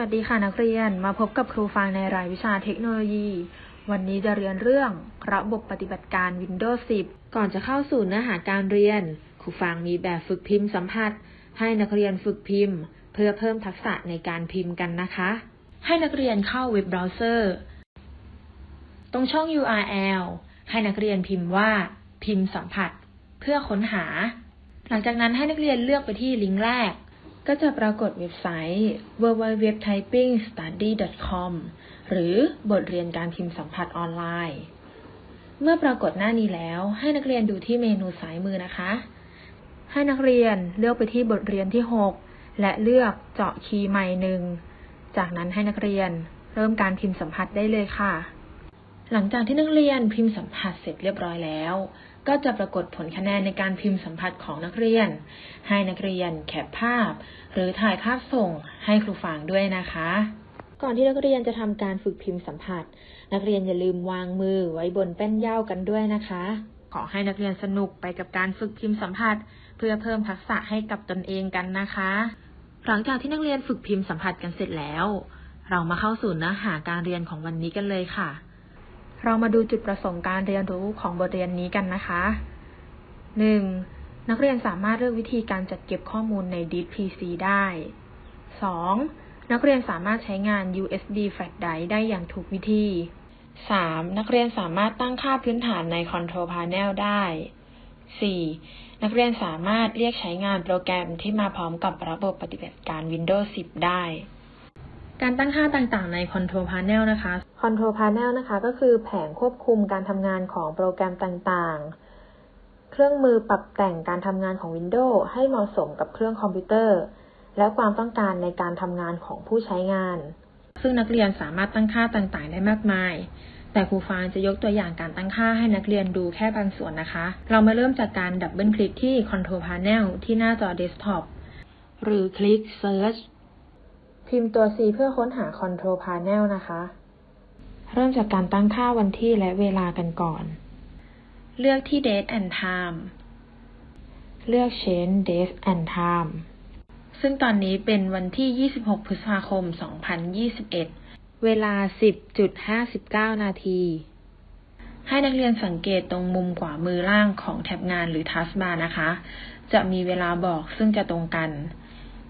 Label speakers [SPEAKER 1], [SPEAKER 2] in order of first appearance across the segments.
[SPEAKER 1] วัสดีค่ะนักเรียนมาพบกับครูฟังในรายวิชาเทคโนโลยี วันนี้จะเรียนเรื่องระบบปฏิบัติการ Windows 10 ก่อนจะเข้าสู่เนื้อหาการเรียน ครูฟังมีแบบฝึกพิมพ์สัมผัส ให้นักเรียนฝึกพิมพ์ เพื่อเพิ่มทักษะในการพิมพ์กันนะคะ ให้นักเรียนเข้าเว็บเบราว์เซอร์ ตรงช่อง URL ให้นักเรียนพิมพ์ว่า พิมพ์สัมผัส เพื่อค้นหา หลังจากนั้นให้นักเรียนเลือกไปที่ลิงก์แรก ก็จะปรากฏเว็บไซต์ www.typingstudy.com หรือบทเรียนการพิมพ์สัมผัสออนไลน์ เมื่อปรากฏหน้านี้แล้ว ให้นักเรียนดูที่เมนูซ้ายมือนะคะ ให้นักเรียนเลือกไปที่บทเรียนที่ 6 และเลือกเจาะคีย์ใหม่หนึ่ง จากนั้นให้นักเรียนเริ่มการพิมพ์สัมผัสได้เลยค่ะ หลังจากที่นักเรียนพิมพ์สัมผัสเสร็จเรียบร้อยแล้ว ก็จะปรากฏผลคะแนนในการพิมพ์สัมผัสของนักเรียน ให้นักเรียนแคปภาพ หรือถ่ายภาพส่งให้ครูฟังด้วยนะคะ ก่อนที่นักเรียนจะทำการฝึกพิมพ์สัมผัส นักเรียนอย่าลืมวางมือไว้บนแป้นเย่ากันด้วยนะคะ ขอให้นักเรียนสนุกไปกับการฝึกพิมพ์สัมผัส เพื่อเพิ่มทักษะให้กับตนเองกันนะคะ หลังจากที่นักเรียนฝึกพิมพ์สัมผัสกันเสร็จแล้ว เรามาเข้าสู่เนื้อหาการเรียนของวันนี้กันเลยค่ะ เรามาดูจุดประสงค์การเรียนรู้ของบทเรียนนี้กันนะคะ 1. นักเรียนสามารถเลือกวิธีการจัดเก็บข้อมูลในดิส PC ได้ 2. นักเรียนสามารถใช้งาน USB Flash Drive ได้อย่างถูกวิธี 3. นักเรียนสามารถตั้งค่าพื้นฐานใน Control Panel ได้ 4. นักเรียนสามารถเรียกใช้งานโปรแกรมที่มาพร้อมกับระบบปฏิบัติการ Windows 10 ได้ การตั้งค่าต่างๆใน Control Panel นะคะ Control Panel นะคะ ก็คือแผงควบคุมการทำงานของโปรแกรมต่างๆ เครื่องมือปรับแต่งการทำงานของ Windows ให้เหมาะสมกับเครื่องคอมพิวเตอร์ และความต้องการในการทำงานของผู้ใช้งาน ซึ่งนักเรียนสามารถตั้งค่าต่างๆ ได้มากมาย แต่ครูฟางจะยกตัวอย่างการตั้งค่าให้นักเรียนดูแค่บางส่วนนะคะ เรามาเริ่มจากการดับเบิลคลิกที่ Control Panel ที่หน้าจอเดสก์ท็อปหรือคลิก Search พิมพ์ตัว C เพื่อค้นหา Control Panel นะคะ เริ่มจากการตั้งค่าวันที่และเวลากันก่อน เลือกที่ Date and Time เลือก Change Date and Time ซึ่งตอนนี้เป็นวันที่ 26 พฤษภาคม 2021 เวลา 10.59 นาที ให้นักเรียนสังเกตตรงมุมขวามือล่างของแท็บงานหรือ Taskbar นะคะ จะมีเวลาบอกซึ่งจะตรงกัน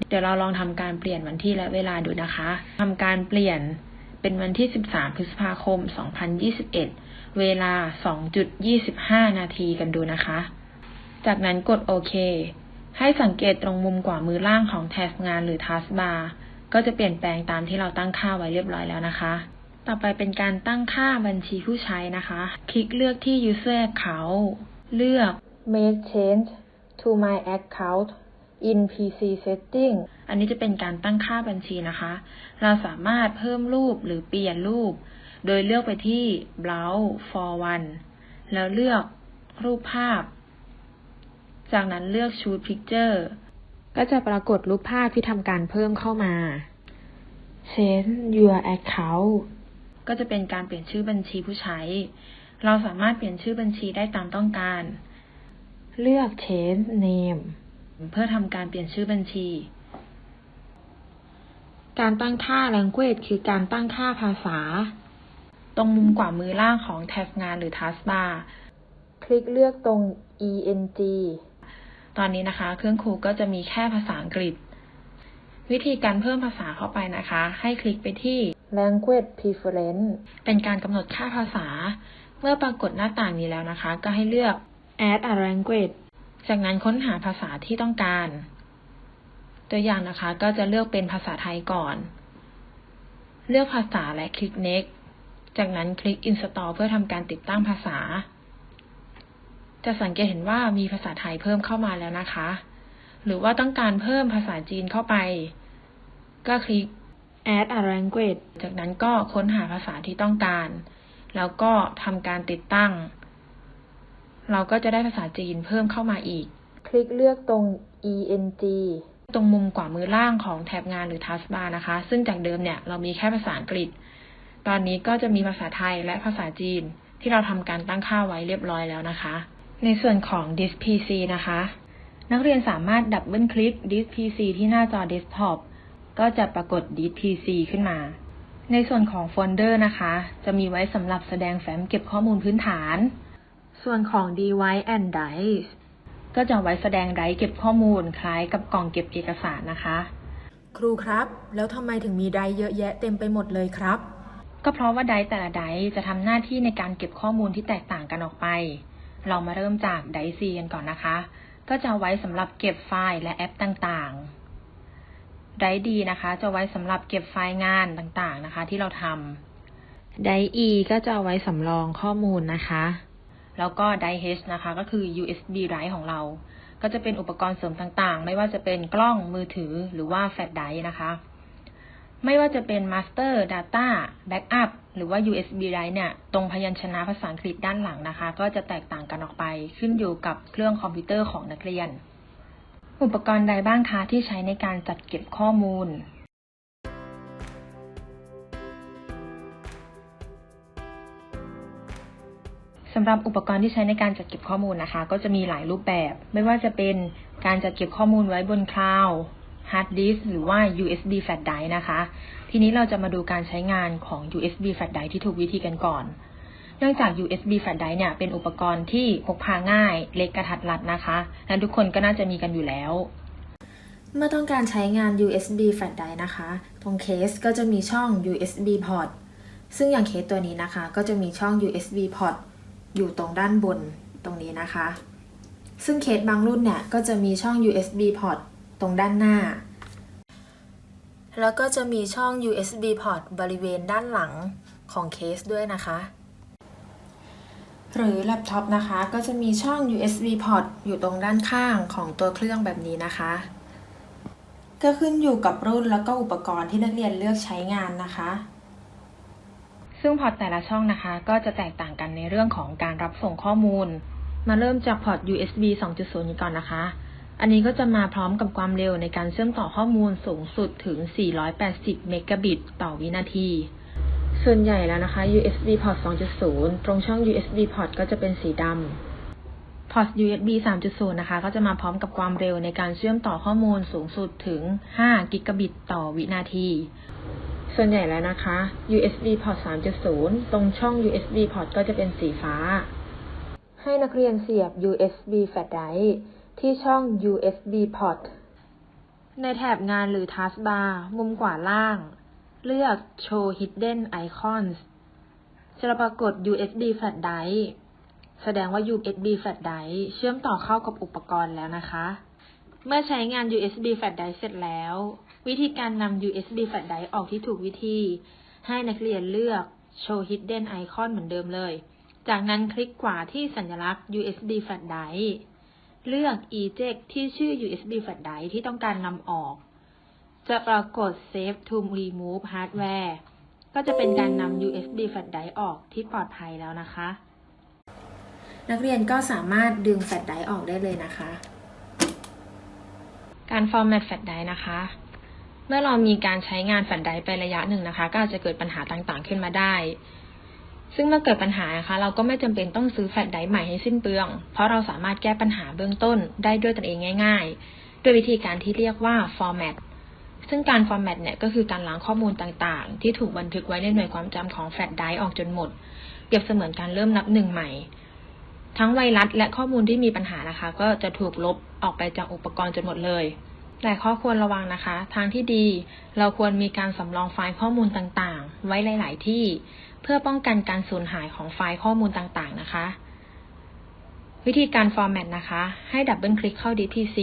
[SPEAKER 1] เดี๋ยวเราลองทำการเปลี่ยนวันที่และเวลาดูนะคะ ทำการเปลี่ยน เป็นวันที่ 13 พฤษภาคม 2021 เวลา 2.25 นาทีกันดูนะคะ จากนั้นกดโอเค ให้สังเกตตรงมุมขวามือล่างของแท็บงานหรือ Taskbar ก็จะเปลี่ยนแปลงตามที่เราตั้งค่าไว้เรียบร้อยแล้วนะคะ ต่อไปเป็นการตั้งค่าบัญชีผู้ใช้นะคะ คลิกเลือกที่ user account เลือก make change to my account in PC setting อันนี้จะเป็นการตั้งค่าบัญชีนะคะ เราสามารถเพิ่มรูปหรือเปลี่ยนรูป โดยเลือกไปที่ browse for one แล้วเลือกรูปภาพ จากนั้นเลือก choose picture ก็จะปรากฏรูปภาพที่ทำการเพิ่มเข้ามา change your account ก็จะเป็นการเปลี่ยนชื่อบัญชีผู้ใช้ เราสามารถเปลี่ยนชื่อบัญชีได้ตามต้องการ เลือก change name เพื่อทำการเปลี่ยนชื่อบัญชี การตั้งค่า language คือการตั้งค่าภาษา ตรงมุมขวามือล่างของแท็บงานหรือ taskbar คลิกเลือกตรง eng ตอนนี้นะคะ เครื่องครูก็จะมีแค่ภาษาอังกฤษ วิธีการเพิ่มภาษาเข้าไปนะคะ ให้คลิกไปที่ language preference เป็นการกำหนดค่าภาษา เมื่อปรากฏหน้าต่างนี้แล้วนะคะ ก็ให้เลือก add a language จากนั้นค้นหาภาษาที่ต้องการ ตัวอย่างนะคะก็จะเลือกเป็นภาษาไทยก่อน เลือกภาษาและคลิก next จากนั้นคลิก install เพื่อทำการติดตั้งภาษา จะสังเกตเห็นว่ามีภาษาไทยเพิ่มเข้ามาแล้วนะคะ หรือว่าต้องการเพิ่มภาษาจีนเข้าไป ก็คลิก add a language จากนั้นก็ค้นหาภาษาที่ต้องการ แล้วก็ทำการติดตั้ง เราก็จะได้ภาษาจีนเพิ่มเข้ามาอีก คลิกเลือกตรง eng ตรงมุมขวามือล่างของแท็บงานหรือ taskbar นะคะ ซึ่งจากเดิมเนี่ยเรามีแค่ภาษาอังกฤษ ตอนนี้ก็จะมีภาษาไทยและภาษาจีน ที่เราทำการตั้งค่าไว้เรียบร้อยแล้วนะคะ ในส่วนของ disk PC นะคะ นักเรียนสามารถดับเบิลคลิก disk PC ที่หน้าจอ desktop ก็จะปรากฏ DTC ขึ้นมา ในส่วนของโฟลเดอร์นะคะ จะมีไว้สำหรับแสดงแฟ้มเก็บข้อมูลพื้นฐาน ส่วนของ Device and Drive ก็จะไว้แสดงไดรฟ์เก็บข้อมูลคล้ายกับกล่องเก็บเอกสารนะคะ
[SPEAKER 2] ครูครับ แล้วทำไมถึงมีไดรฟ์เยอะแยะเต็มไปหมดเลยครับ
[SPEAKER 1] ก็เพราะว่าไดรฟ์แต่ละไดรฟ์จะทำหน้าที่ในการเก็บข้อมูลที่แตกต่างกันออกไป เรามาเริ่มจากไดรฟ์ C กันก่อนนะคะ ก็จะเอาไว้สำหรับเก็บไฟล์และแอปต่างๆ ไดรฟ์ D นะคะ จะไว้สำหรับเก็บไฟล์งานต่างๆนะคะ ที่เราทำไดรฟ์ E ก็จะเอาไว้สำรองข้อมูลนะคะ แล้วก็ไดรฟ์ H นะคะ ก็คือ USB drive ของเรา ก็จะเป็นอุปกรณ์เสริมต่างๆ ไม่ว่าจะเป็นกล้องมือถือหรือว่าแฟลชไดร์นะคะ ไม่ว่าจะเป็น Master Data Backup หรือว่า USB drive เนี่ย ตรงพยัญชนะภาษาอังกฤษด้านหลังนะคะ ก็จะแตกต่างกันออกไป ขึ้นอยู่กับเครื่องคอมพิวเตอร์ของนักเรียน อุปกรณ์ใดบ้างคะที่ใช้ในการจัดเก็บข้อมูลำหรับอุปกรณ์ที่ใช้ในการจัดเก็บข้อมูลนะคะ ก็จะมีหลายรูปแบบ ไม่ว่าจะเป็นการจัดเก็บข้อมูลไว้บนคลาวด์ฮาร์ดดิสหรือว่า USB flash drive นะคะ ทีนี้เราจะมาดูการใช้งานของ USB flash drive ที่ถูกวิธีกันก่อน เนื่องจาก USB flash drive เนี่ยเป็นอุปกรณ์ที่พกพาง่าย เล็กกระทัดรัดนะคะ และทุกคนก็น่าจะมีกันอยู่แล้ว
[SPEAKER 2] เมื่อต้องการใช้งาน USB flash drive นะคะ ตรงเคสก็จะมีช่อง USB port ซึ่งอย่างเคสตัวนี้นะคะ ก็จะมีช่อง USB port อยู่ตรงด้านบนตรงนี้นะคะ ซึ่งเคสบางรุ่นเนี่ยก็จะมีช่อง USB port ตรงด้านหน้า แล้วก็จะมีช่อง USB port บริเวณด้านหลังของเคสด้วยนะคะ หรือแล็ปท็อปนะคะก็จะมีช่อง USB port อยู่ตรงด้านข้างของตัวเครื่องแบบนี้นะคะ ก็ขึ้นอยู่กับรุ่นแล้วก็อุปกรณ์ที่นักเรียนเลือกใช้งานนะคะ
[SPEAKER 1] ซึ่งพอร์ตแต่ละช่องนะคะ ก็จะแตกต่างกันในเรื่องของการรับส่งข้อมูล มาเริ่มจากพอร์ต USB 2.0 นี้ก่อนนะคะ อันนี้ก็จะมาพร้อมกับความเร็วในการเชื่อมต่อข้อมูลสูงสุดถึง 480 เมกะบิตต่อวินาทีส่วนใหญ่แล้วนะคะ USB port 2.0 ตรงช่อง USB port ก็จะเป็นสีดำพอร์ต USB 3.0 นะคะ ก็จะมาพร้อมกับความเร็วในการเชื่อมต่อข้อมูลสูงสุดถึง 5 กิกะบิตต่อวินาที ส่วนใหญ่แล้วนะคะ USB port 3.0 ตรงช่อง USB port ก็จะเป็นสีฟ้า ให้นักเรียนเสียบ USB flash drive ที่ช่อง USB port ในแถบงานหรือ taskbar มุมขวาล่าง เลือก Show Hidden Icons จะปรากฏ USB flash drive แสดงว่า USB flash drive เชื่อมต่อเข้ากับอุปกรณ์แล้วนะคะ เมื่อใช้งาน USB flash drive เสร็จแล้ว วิธีการนำ USB flash drive ออกที่ถูกวิธี ให้นักเรียนเลือก Show Hidden Icon เหมือนเดิมเลย จากนั้นคลิกขวาที่สัญลักษณ์ USB flash drive เลือก eject ที่ชื่อ USB flash drive ที่ต้องการนำออก จะปรากฏ Save to Remove Hardware ก็จะเป็นการนำ USB flash drive ออกที่ปลอดภัยแล้วนะคะ
[SPEAKER 2] นักเรียนก็สามารถดึงแฟลชไดร์ออกได้เลยนะคะ
[SPEAKER 1] การ format flash drive นะคะ เมื่อเรามีการใช้งานแฟลชไดรฟ์ไประยะหนึ่งนะคะ ก็อาจจะเกิดปัญหาต่างๆขึ้นมาได้ ซึ่งเมื่อเกิดปัญหานะคะ เราก็ไม่จำเป็นต้องซื้อแฟลชไดรฟ์ใหม่ให้สิ้นเปลือง เพราะเราสามารถแก้ปัญหาเบื้องต้นได้ด้วยตนเองง่าย ๆ ด้วยวิธีการที่เรียกว่า format ซึ่งการ format เนี่ยก็คือการล้างข้อมูลต่างๆ ที่ถูกบันทึกไว้ในหน่วยความจำของแฟลชไดรฟ์ออกจนหมด เปรียบเสมือนการเริ่มนับหนึ่งใหม่ ทั้งไวรัสและข้อมูลที่มีปัญหานะคะ ก็จะถูกลบออกไปจากอุปกรณ์จนหมดเลย แต่ข้อควรระวังนะคะ ทางที่ดีเราควรมีการสำรองไฟล์ข้อมูลต่างๆ ไว้หลาย ๆ ที่ เพื่อป้องกันการสูญหายของไฟล์ข้อมูลต่างๆ นะคะ วิธีการ format นะคะ ให้ดับเบิลคลิกเข้า DPC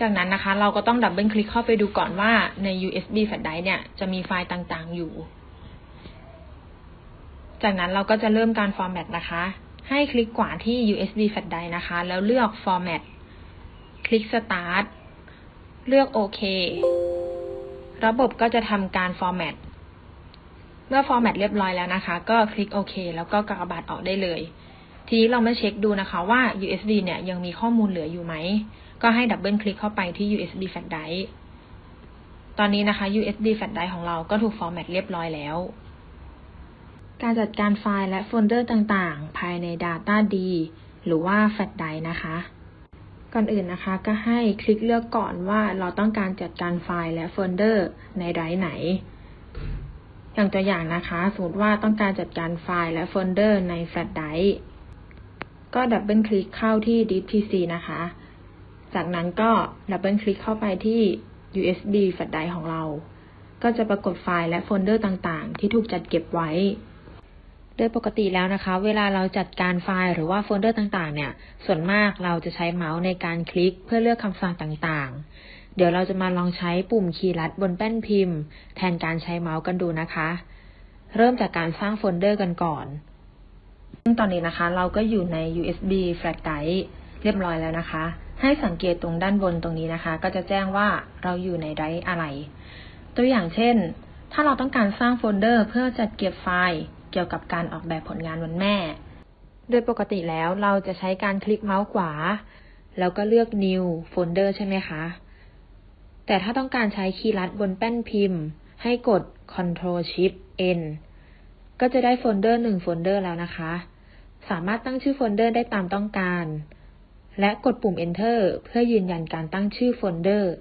[SPEAKER 1] จากนั้นนะคะ เราก็ต้องดับเบิลคลิกเข้าไปดูก่อนว่าใน USB flash d r i v เนี่ยจะมีไฟล์ต่างๆ อยู่ จากนั้นเราก็จะเริ่มการ format นะคะ ให้คลิกขวาที่ USB flash d r i v นะคะ แล้วเลือก format คลิก start เลือกโอเค ระบบก็จะทำการ format เมื่อ format เรียบร้อยแล้วนะคะ ก็คลิกโอเค แล้วก็กากบาทออกได้เลย ทีนี้เรามาเช็คดูนะคะว่า USB เนี่ยยังมีข้อมูลเหลืออยู่ไหม ก็ให้ดับเบิลคลิกเข้าไปที่ USB flash drive ตอนนี้นะคะ USB flash drive ของเราก็ถูก format เรียบร้อยแล้วการจัดการไฟล์และโฟลเดอร์ต่างๆ ภายใน Data D หรือว่า Flash Drive นะคะ ก่อนอื่นนะคะก็ให้คลิกเลือกก่อนว่าเราต้องการจัดการไฟล์และโฟลเดอร์ในไดรฟ์ไหน อย่างตัวอย่างนะคะ สมมติว่าต้องการจัดการไฟล์และโฟลเดอร์ในแฟลชไดรฟ์ก็ดับเบิลคลิกเข้าที่ disk PC นะคะ จากนั้นก็ดับเบิลคลิกเข้าไปที่ USB แฟลชไดรฟ์ของเรา ก็จะปรากฏไฟล์และโฟลเดอร์ต่างๆ ที่ถูกจัดเก็บไว้ โดยปกติแล้วนะคะ เวลาเราจัดการไฟล์หรือว่าโฟลเดอร์ต่างๆ เนี่ย ส่วนมากเราจะใช้เมาส์ในการคลิกเพื่อเลือกคำสั่งต่างๆ เดี๋ยวเราจะมาลองใช้ปุ่มคีย์ลัดบนแป้นพิมพ์ แทนการใช้เมาส์กันดูนะคะ เริ่มจากการสร้างโฟลเดอร์กันก่อน ซึ่งตอนนี้นะคะ เราก็อยู่ใน USB flash drive เรียบร้อยแล้วนะคะ ให้สังเกตตรงด้านบนตรงนี้นะคะ ก็จะแจ้งว่าเราอยู่ในไดรฟ์อะไร ตัวอย่างเช่น ถ้าเราต้องการสร้างโฟลเดอร์เพื่อจัดเก็บไฟล์ กี่ยวกับการออกแบบผลงานวันแม่ โดยปกติแล้วเราจะใช้การคลิกเมาส์ขวา แล้วก็เลือก New Folder ใช่ไหมคะ แต่ถ้าต้องการใช้คีย์ลัดบนแป้นพิมพ์ ให้กด Ctrl Shift N ก็จะได้โฟลเดอร์หนึ่งโฟลเดอร์แล้วนะคะ สามารถตั้งชื่อโฟลเดอร์ได้ตามต้องการ และกดปุ่ม Enter เพื่อยืนยันการตั้งชื่อโฟลเดอร์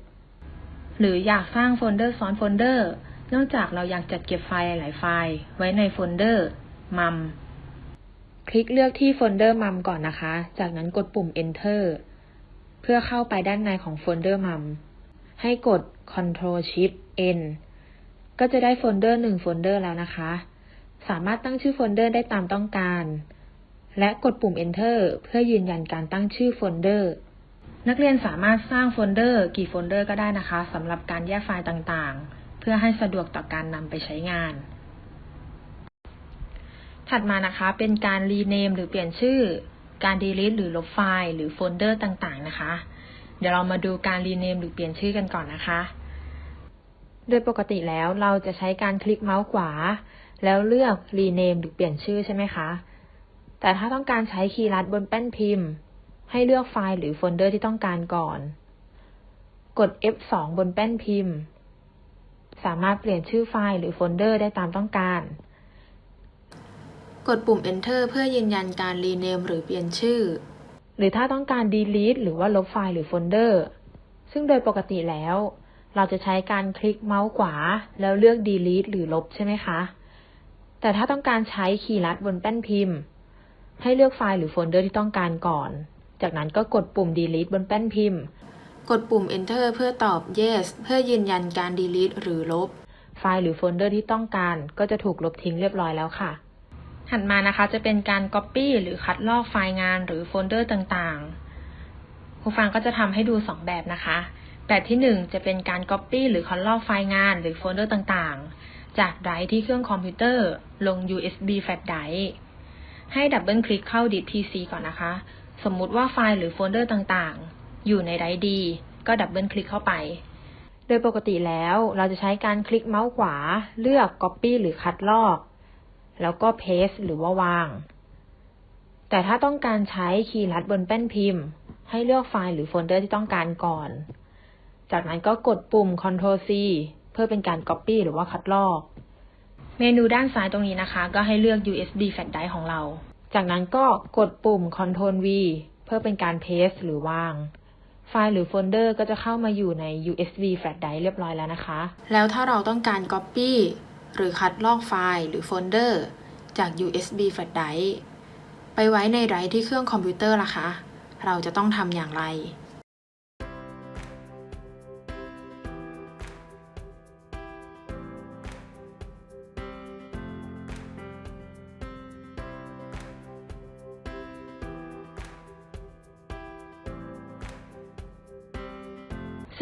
[SPEAKER 1] หรืออยากสร้างโฟลเดอร์ซ้อนโฟลเดอร์ เนื่องจากเราอยากจัดเก็บไฟล์หลายไฟล์ ไว้ในโฟลเดอร์มัมคลิกเลือกที่โฟลเดอร์มัมก่อนนะคะ จากนั้นกดปุ่ม Enter เพื่อเข้าไปด้านในของโฟลเดอร์มัมให้กด Ctrl Shift N ก็จะได้โฟลเดอร์หนึ่งโฟลเดอร์แล้วนะคะ สามารถตั้งชื่อโฟลเดอร์ได้ตามต้องการ และกดปุ่ม Enter เพื่อยืนยันการตั้งชื่อโฟลเดอร์ นักเรียนสามารถสร้างโฟลเดอร์กี่โฟลเดอร์ก็ได้นะคะสำหรับการแยกไฟล์ต่างๆ เพื่อให้สะดวกต่อการนำไปใช้งาน ถัดมานะคะเป็นการรีเนมหรือเปลี่ยนชื่อ การ delete หรือลบไฟล์ หรือโฟลเดอร์ต่างๆ นะคะ เดี๋ยวเรามาดูการรีเนมหรือเปลี่ยนชื่อกันก่อนนะคะ โดยปกติแล้วเราจะใช้การคลิกเมาส์ขวา แล้วเลือกรีเนมหรือเปลี่ยนชื่อใช่ไหมคะ แต่ถ้าต้องการใช้คีย์ลัดบนแป้นพิมพ์ ให้เลือกไฟล์หรือโฟลเดอร์ที่ต้องการก่อน กด F2 บนแป้นพิมพ์ สามารถเปลี่ยนชื่อไฟล์หรือโฟลเดอร์ได้ตามต้องการ กดปุ่ม Enter เพื่อยืนยันการรีเนมหรือเปลี่ยนชื่อ หรือถ้าต้องการ delete หรือว่าลบไฟล์หรือโฟลเดอร์ ซึ่งโดยปกติแล้ว เราจะใช้การคลิกเมาส์ขวา แล้วเลือก delete หรือลบใช่ไหมคะ แต่ถ้าต้องการใช้คีย์ลัดบนแป้นพิมพ์ ให้เลือกไฟล์หรือโฟลเดอร์ที่ต้องการก่อน จากนั้นก็กดปุ่ม delete บนแป้นพิมพ์ กดปุ่ม enter เพื่อตอบ yes เพื่อยืนยันการ delete หรือลบ ไฟล์หรือโฟลเดอร์ที่ต้องการก็จะถูกลบทิ้งเรียบร้อยแล้วค่ะ ถัดมานะคะจะเป็นการ copy หรือคัดลอกไฟล์งานหรือโฟลเดอร์ต่างๆ ผู้ฟังก็จะทำให้ดู 2 แบบนะคะ แบบที่ 1 จะเป็นการ copy หรือคัดลอกไฟล์งานหรือโฟลเดอร์ต่างๆ จากไดรฟ์ที่เครื่องคอมพิวเตอร์ลง USB flash drive ให้ดับเบิลคลิกเข้า disk PC ก่อนนะคะ สมมุติว่าไฟล์หรือโฟลเดอร์ต่างๆ อยู่ในไรดี ก็ดับเบิลคลิกเข้าไป โดยปกติแล้วเราจะใช้การคลิกเมาส์ขวา เลือก Copy หรือคัดลอก แล้วก็ Paste หรือว่าวาง แต่ถ้าต้องการใช้คีย์ลัดบนแป้นพิมพ์ ให้เลือกไฟล์หรือโฟลเดอร์ที่ต้องการก่อน จากนั้นก็กดปุ่ม Ctrl C เพื่อเป็นการ Copy หรือว่าคัดลอกเมนูด้านซ้ายตรงนี้นะคะ ก็ให้เลือก USB flash drive ของเรา จากนั้นก็กดปุ่ม Ctrl V เพื่อเป็นการ paste หรือวาง ไฟล์หรือโฟลเดอร์ก็จะเข้ามาอยู่ใน USB flash drive เรียบร้อยแล้วนะคะ แล้วถ้าเราต้องการ Copy หรือคัดลอกไฟล์หรือโฟลเดอร์จาก USB flash drive ไปไว้ในไดรฟ์ที่เครื่องคอมพิวเตอร์ล่ะคะ เราจะต้องทำอย่างไร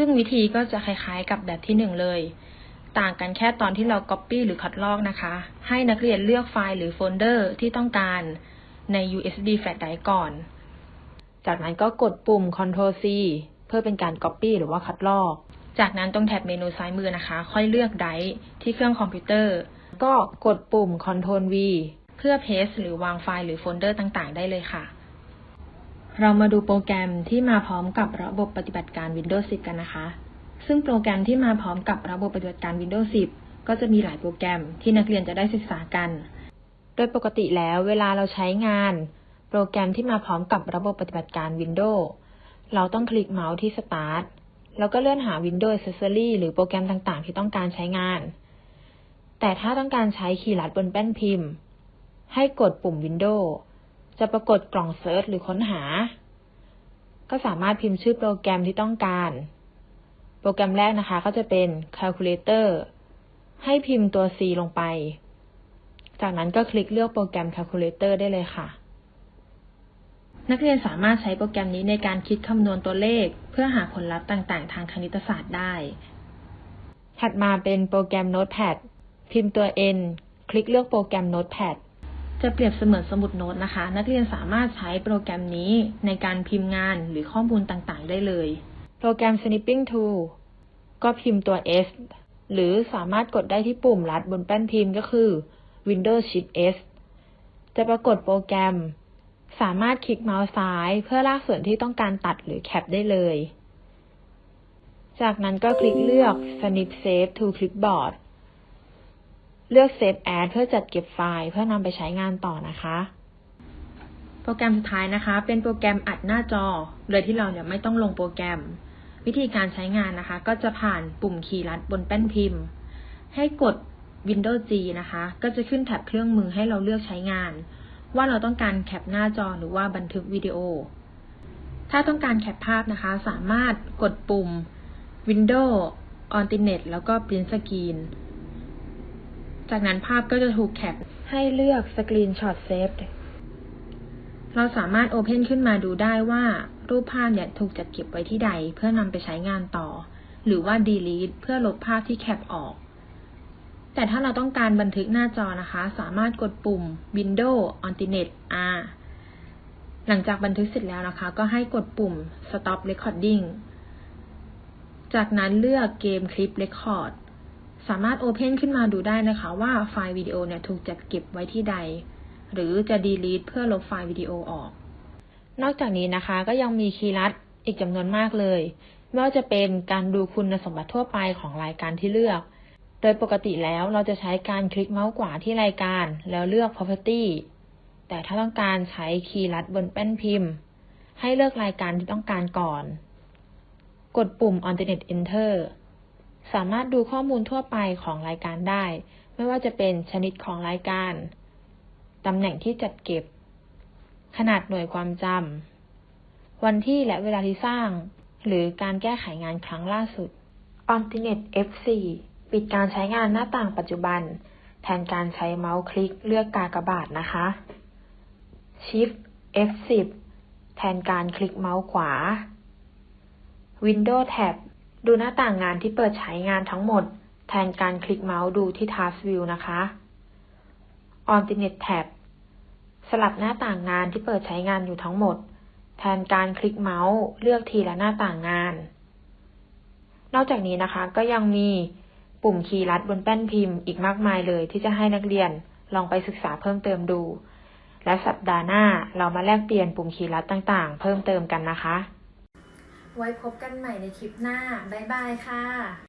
[SPEAKER 1] ซึ่งวิธีก็จะคล้ายๆกับแบบที่หนึ่งเลย ต่างกันแค่ตอนที่เรา Copy หรือคัดลอกนะคะ ให้นักเรียนเลือกไฟล์หรือโฟลเดอร์ที่ต้องการใน USB flash drive ก่อน จากนั้นก็กดปุ่ม Ctrl C เพื่อเป็นการ Copy หรือว่าคัดลอก จากนั้นตรงแท็บเมนูซ้ายมือนะคะ ค่อยเลือกไดรฟ์ที่เครื่องคอมพิวเตอร์ ก็กดปุ่ม Ctrl V เพื่อ paste หรือวางไฟล์หรือโฟลเดอร์ต่างๆ ได้เลยค่ะ เรามาดูโปรแกรมที่มาพร้อมกับระบบปฏิบัติการ Windows 10 กันนะคะ ซึ่งโปรแกรมที่มาพร้อมกับระบบปฏิบัติการ Windows 10 ก็จะมีหลายโปรแกรมที่นักเรียนจะได้ศึกษากัน โดยปกติแล้วเวลาเราใช้งาน โปรแกรมที่มาพร้อมกับระบบปฏิบัติการ Windows เราต้องคลิกเมาส์ที่ Start แล้วก็เลื่อนหา Windows Accessory หรือโปรแกรมต่างๆ ที่ต้องการใช้งาน แต่ถ้าต้องการใช้คีย์ลัดบนแป้นพิมพ์ ให้กดปุ่ม Windows จะปรากฏกล่องเซิร์ชหรือค้นหา ก็สามารถพิมพ์ชื่อโปรแกรมที่ต้องการ โปรแกรมแรกนะคะ ก็จะเป็น Calculator ให้พิมพ์ตัว C ลงไป จากนั้นก็คลิกเลือกโปรแกรม Calculator ได้เลยค่ะ นักเรียนสามารถใช้โปรแกรมนี้ในการคิดคำนวณตัวเลข เพื่อหาผลลัพธ์ต่าง ๆ ทางคณิตศาสตร์ได้ ถัดมาเป็นโปรแกรม Notepad พิมพ์ตัว N คลิกเลือกโปรแกรม Notepad จะเปรียบเสมือนสมุดโน้ตนะคะ นักเรียนสามารถใช้โปรแกรมนี้ในการพิมพ์งานหรือข้อมูลต่างๆ ได้เลย โปรแกรม Snipping Tool ก็พิมพ์ตัว S หรือสามารถกดได้ที่ปุ่มลัดบนแป้นพิมพ์ก็คือ Windows Shift S จะปรากฏโปรแกรม สามารถคลิกเมาส์ซ้าย เพื่อลากส่วนที่ต้องการตัดหรือแคปได้เลย จากนั้นก็คลิกเลือก Snip Save to Clipboard เลือก Save As เพื่อจัดเก็บไฟล์เพื่อนำไปใช้งานต่อนะคะ โปรแกรมสุดท้ายนะคะ เป็นโปรแกรมอัดหน้าจอ โดยที่เราเนี่ยไม่ต้องลงโปรแกรม วิธีการใช้งานนะคะ ก็จะผ่านปุ่มคีย์ลัดบนแป้นพิมพ์ ให้กด Windows G นะคะ ก็จะขึ้นแท็บเครื่องมือให้เราเลือกใช้งาน ว่าเราต้องการแคปหน้าจอหรือว่าบันทึกวิดีโอ ถ้าต้องการแคปภาพนะคะ สามารถกดปุ่ม Windows Alternate แล้วก็ Print Screen จากนั้นภาพก็จะถูกแคปให้เลือก Screenshot Saved เราสามารถ Open ขึ้นมาดูได้ว่า รูปภาพเนี่ยถูกจัดเก็บไว้ที่ใดเพื่อนำไปใช้งานต่อ หรือว่า Delete เพื่อลบภาพที่แคปออก แต่ถ้าเราต้องการบันทึกหน้าจอนะคะ สามารถกดปุ่ม Windows Alternate R หลังจากบันทึกเสร็จแล้วนะคะ ก็ให้กดปุ่ม Stop Recording จากนั้นเลือกเกมคลิป Record สามารถ Open ขึ้นมาดูได้นะคะว่าไฟล์วิดีโอเนี่ยถูกจัดเก็บไว้ที่ใด หรือจะ Delete เพื่อลบไฟล์วิดีโอออก นอกจากนี้นะคะก็ยังมีคีย์ลัดอีกจำนวนมากเลย ไม่ว่าจะเป็นการดูคุณสมบัติทั่วไปของรายการที่เลือก โดยปกติแล้วเราจะใช้การคลิกเมาส์ขวาที่รายการ แล้วเลือก property แต่ถ้าต้องการใช้คีย์ลัดบนแป้นพิมพ์ ให้เลือกรายการที่ต้องการก่อน กดปุ่ม alternate enter สามารถดูข้อมูลทั่วไปของรายการได้ ไม่ว่าจะเป็นชนิดของรายการ ตำแหน่งที่จัดเก็บ ขนาดหน่วยความจำ วันที่และเวลาที่สร้าง หรือการแก้ไขงานครั้งล่าสุด Alternate F4 ปิดการใช้งานหน้าต่างปัจจุบัน แทนการใช้เมาส์คลิกเลือกกากบาทนะคะ Shift F10 แทนการคลิกเมาส์ขวา Windows Tab ดูหน้าต่างงานที่เปิดใช้งานทั้งหมด แทนการคลิกเมาส์ดูที่ Task View นะคะ Alternate Tab สลับหน้าต่างงานที่เปิดใช้งานอยู่ทั้งหมด แทนการคลิกเมาส์เลือกทีละหน้าต่างงาน นอกจากนี้นะคะก็ยังมีปุ่มคีย์ลัดบนแป้นพิมพ์อีกมากมายเลยที่จะให้นักเรียนลองไปศึกษาเพิ่มเติมดู และสัปดาห์หน้าเรามาแลกเปลี่ยนปุ่มคีย์ลัดต่างๆ เพิ่มเติมกันนะคะ
[SPEAKER 2] ไว้พบกันใหม่ในคลิปหน้า บ๊ายบายค่ะ